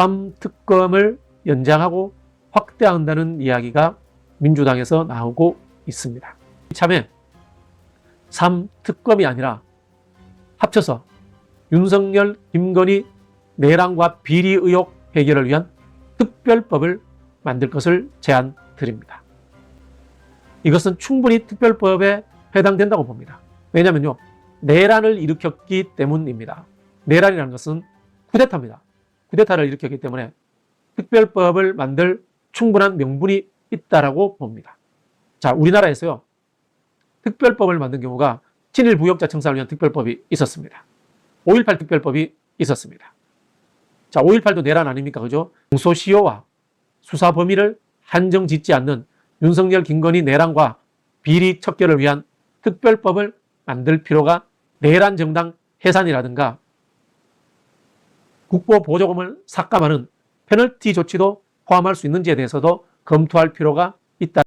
3특검을 연장하고 확대한다는 이야기가 민주당에서 나오고 있습니다. 이참에 3특검이 아니라 합쳐서 윤석열, 김건희 내란과 비리 의혹 해결을 위한 특별법을 만들 것을 제안 드립니다. 이것은 충분히 특별법에 해당된다고 봅니다. 왜냐하면요. 내란을 일으켰기 때문입니다. 내란이라는 것은 쿠데타입니다. 쿠데타를 일으켰기 때문에 특별법을 만들 충분한 명분이 있다라고 봅니다. 자, 우리나라에서요. 특별법을 만든 경우가 친일 부역자 청산을 위한 특별법이 있었습니다. 5.18 특별법이 있었습니다. 자, 5.18도 내란 아닙니까? 그죠? 공소시효와 수사 범위를 한정 짓지 않는 윤석열, 김건희 내란과 비리 척결을 위한 특별법을 만들 필요가 내란 정당 해산이라든가 국보 보조금을 삭감하는 페널티 조치도 포함할 수 있는지에 대해서도 검토할 필요가 있다.